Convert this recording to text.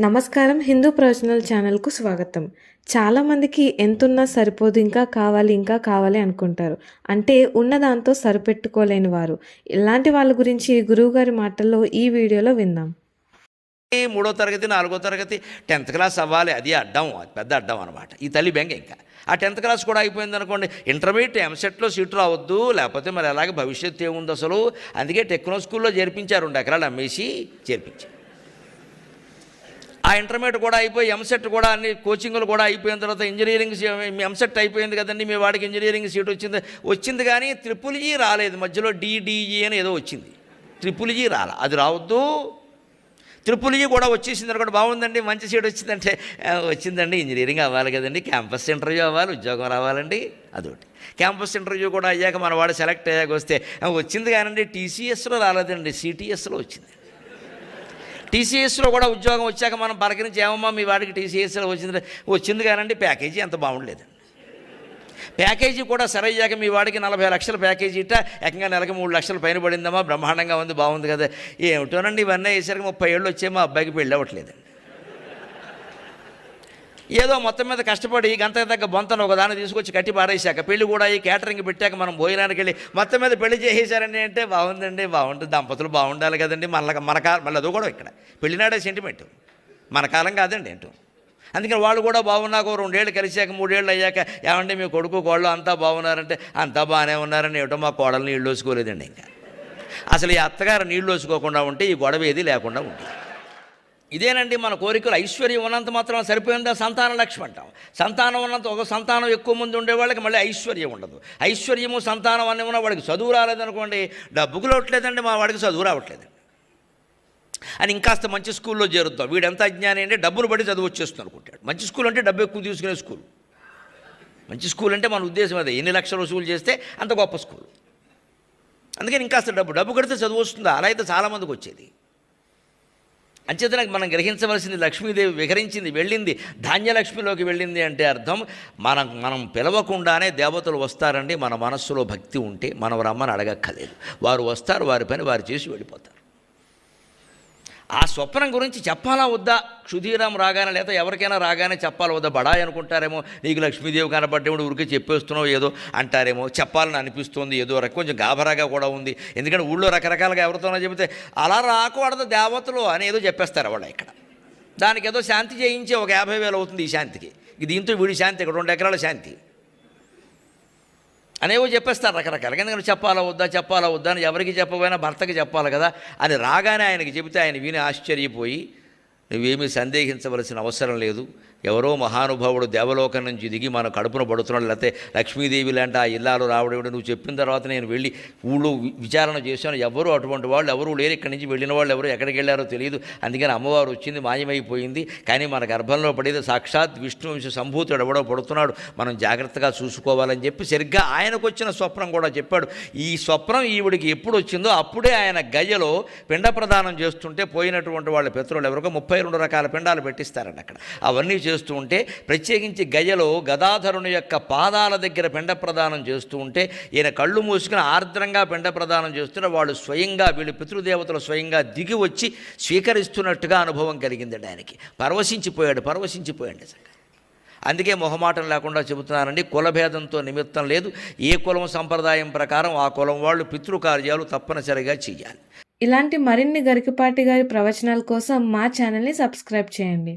నమస్కారం హిందూ ప్రొఫెషనల్ ఛానల్కు స్వాగతం. చాలామందికి ఎంతున్నా సరిపోదు ఇంకా కావాలి ఇంకా కావాలి అనుకుంటారు. అంటే ఉన్న దాంతో సరిపెట్టుకోలేని వారు. ఇలాంటి వాళ్ళ గురించి గురువుగారి మాటల్లో ఈ వీడియోలో విందాం. మూడో తరగతి నాలుగో తరగతి టెన్త్ క్లాస్ అవ్వాలి అది అడ్డం అది పెద్ద అడ్డం అనమాట ఈ తల్లి బెంగ ఇంకా. ఆ టెన్త్ క్లాస్ కూడా అయిపోయింది అనుకోండి ఇంటర్మీడియట్ ఎంసెట్లో సీటు రావద్దు లేకపోతే మరి అలాగే భవిష్యత్తు ఏముంది అసలు? అందుకే టెక్నో స్కూల్లో చేర్పించారు రెండు ఎకరాలు అమ్మేసి చేర్పించారు. ఇంటర్మీడియట్ కూడా అయిపోయి ఎంసెట్ కూడా అన్ని కోచింగ్లు కూడా అయిపోయిన తర్వాత ఇంజనీరింగ్ ఎంసెట్ అయిపోయింది కదండి మీ వాడికి ఇంజనీరింగ్ సీట్ వచ్చింది. వచ్చింది కానీ ట్రిపుల్ జీ e రాలేదు. మధ్యలో డిడిఈ అని ఏదో వచ్చింది. ట్రిపుల్ జీ రాల. అది రావద్దు. ట్రిపుల్ జీ e కూడా వచ్చేసింది అనుకోండి బాగుందండి మంచి సీట్ వచ్చిందంటే వచ్చిందండి ఇంజనీరింగ్ అవ్వాలి కదండి క్యాంపస్ ఇంటర్వ్యూ అవ్వాలి ఉద్యోగం రావాలండి అదొకటి. క్యాంపస్ ఇంటర్వ్యూ కూడా అయ్యాక మన వాడు సెలెక్ట్ అయ్యాక వస్తే వచ్చింది కానండి టీసీఎస్లో రాలేదండి సిటీఎస్లో వచ్చింది. టీసీఎస్లో కూడా ఉద్యోగం వచ్చాక మనం పలకరించి ఏమమ్మా మీ వాడికి టీసీఎస్లో వచ్చింది వచ్చింది కానండి ప్యాకేజీ అంత బాగుండలేదండి. ప్యాకేజీ కూడా సరయ్యాక మీ వాడికి నలభై లక్షల ప్యాకేజీ ఇట్ట ఏకంగా నెలకి మూడు లక్షలు పైన పడిందమ్మా బ్రహ్మాండంగా ఉంది బాగుంది కదా. ఏమిటోనండి ఇవన్నీ వేసరికి ముప్పై ఏళ్ళు వచ్చే మా అబ్బాయికి పెళ్ళి అవ్వట్లేదండి. ఏదో మొత్తం మీద కష్టపడి గంత తగ్గ బొంతను ఒక దాన్ని తీసుకొచ్చి కట్టి పారేశాక పెళ్ళి కూడా ఈ క్యాటరింగ్ పెట్టాక మనం భోజనానికి వెళ్ళి మొత్తం మీద పెళ్ళి చేసేసారని అంటే బాగుందండి బాగుంటుంది. దంపతులు బాగుండాలి కదండి. మన మన కాలం మళ్ళీ అది కూడా ఇక్కడ. పెళ్ళినాడే సెంటిమెంట్ మన కాలం కాదండి ఏంటో. అందుకని వాళ్ళు కూడా బాగున్నాక రెండేళ్ళు కలిసాక మూడేళ్ళు అయ్యాక ఏమంటే మీ కొడుకు కోళ్ళు అంతా బాగున్నారంటే అంతా బాగానే ఉన్నారని ఏమిటో మా కోడలు నీళ్ళు వేసుకోలేదండి ఇంకా. అసలు ఈ అత్తగారు నీళ్ళు వేసుకోకుండా ఉంటే ఈ గొడవ ఏది లేకుండా ఉంటుంది ఇదేనండి మన కోరికలు. ఐశ్వర్యం ఉన్నంత మాత్రం సరిపోయిందా? సంతాన లక్ష్యం అంటాం. సంతానం ఉన్నంత ఒక సంతానం ఎక్కువ మంది ఉండేవాళ్ళకి మళ్ళీ ఐశ్వర్యం ఉండదు. ఐశ్వర్యము సంతానం అన్నీ ఉన్న వాడికి చదువు రాలేదనుకోండి డబ్బుకు రావట్లేదండి మా వాడికి చదువు రావట్లేదు. అని ఇంకాస్త మంచి స్కూల్లో చేరుద్దాం. వీడు ఎంత అజ్ఞాని అంటే డబ్బులు బట్టి చదువు వచ్చేస్తుంది అనుకుంటాడు. మంచి స్కూల్ అంటే డబ్బు ఎక్కువ తీసుకునే స్కూల్. మంచి స్కూల్ అంటే మన ఉద్దేశం అదే. ఎన్ని లక్షలు వసూలు చేస్తే అంత గొప్ప స్కూల్. అందుకని ఇంకాస్త డబ్బు. డబ్బు కడితే చదువు వస్తుందా? అలా అయితే చాలామందికి వచ్చేది. అంచేతనకు మనం గ్రహించవలసింది లక్ష్మీదేవి విహరించింది వెళ్ళింది. ధాన్యలక్ష్మిలోకి వెళ్ళింది అంటే అర్థం మనం మనం పిలవకుండానే దేవతలు వస్తారండి మన మనస్సులో భక్తి ఉంటే మనం రమ్మని అడగక్కలేదు వారు వస్తారు వారి పని వారు చేసి వెళ్ళిపోతారు. ఆ స్వప్నం గురించి చెప్పాలా వద్దా? క్షుధీరం రాగానే లేదా ఎవరికైనా రాగానే చెప్పాలా వద్దా? బడాయి అనుకుంటారేమో నీకు లక్ష్మీదేవి కనబడ్డేప్పుడు ఊరికే చెప్పేస్తున్నావు ఏదో అంటారేమో చెప్పాలని అనిపిస్తుంది ఏదో కొంచెం గాబరాగా కూడా ఉంది. ఎందుకంటే ఊళ్ళో రకరకాలుగా ఎవరితోనో చెబితే అలా రాకూడదు దేవతలు అని ఏదో చెప్పేస్తారు వాళ్ళు ఇక్కడ. దానికి ఏదో శాంతి చేయించి ఒక యాభై వేలు అవుతుంది ఈ శాంతికి. దీంతో వీడి శాంతి ఇక్కడ రెండు ఎకరాల శాంతి. అనేవో చెప్పేస్తారు రకరకాల ఎందుకంటే చెప్పాలా వద్దా చెప్పాలా వద్దా అని ఎవరికి చెప్పబోయినా భర్తకి చెప్పాలి కదా. అని రాగానే ఆయనకి చెబితే ఆయన విని ఆశ్చర్యపోయి నువ్వేమీ సందేహించవలసిన అవసరం లేదు. ఎవరో మహానుభావుడు దేవలోకం నుంచి దిగి మన కడుపున పడుతున్నాడు. లేకపోతే లక్ష్మీదేవి లాంటి ఆ ఇల్లాలు రావడం నువ్వు చెప్పిన తర్వాత నేను వెళ్ళి ఊళ్ళో విచారణ చేశాను. ఎవరు అటువంటి వాళ్ళు? ఎవరు లేరు. ఇక్కడి నుంచి వెళ్ళిన వాళ్ళు ఎవరు? ఎక్కడికి వెళ్ళారో తెలియదు. అందుకని అమ్మవారు వచ్చింది మాయమైపోయింది. కానీ మన గర్భంలో పడేది సాక్షాత్ విష్ణువంశ సంభూతుడు ఎవడో పడుతున్నాడు. మనం జాగ్రత్తగా చూసుకోవాలని చెప్పి సరిగ్గా ఆయనకు వచ్చిన స్వప్నం కూడా చెప్పాడు. ఈ స్వప్నం ఈవిడికి ఎప్పుడు వచ్చిందో అప్పుడే ఆయన గయ్యలో పిండ ప్రదానం చేస్తుంటే పోయినటువంటి వాళ్ళ పితరులు ఎవరికో ముప్పై రెండు రకాల పిండాలు పెట్టిస్తారండి అక్కడ. అవన్నీ చేస్తూ ఉంటే ప్రత్యేకించి గజలో గదాధరుని యొక్క పాదాల దగ్గర పిండ ప్రదానం చేస్తూ ఉంటే ఈయన కళ్ళు మూసుకుని ఆర్ద్రంగా పిండ ప్రదానం చేస్తున్న వాళ్ళు స్వయంగా వీళ్ళు పితృదేవతలు స్వయంగా దిగి వచ్చి స్వీకరిస్తున్నట్టుగా అనుభవం కలిగిందండి ఆయనకి. పరవశించిపోయాడు పరవశించిపోయాడు నిజంగా. అందుకే మొహమాటం లేకుండా చెబుతున్నానండి కులభేదంతో నిమిత్తం లేదు. ఏ కులం సంప్రదాయం ప్రకారం ఆ కులం వాళ్ళు పితృకార్యాలు తప్పనిసరిగా చేయాలి. ఇలాంటి మరిన్ని గరికపాటి గారి ప్రవచనాల కోసం మా ఛానల్ని సబ్స్క్రైబ్ చేయండి.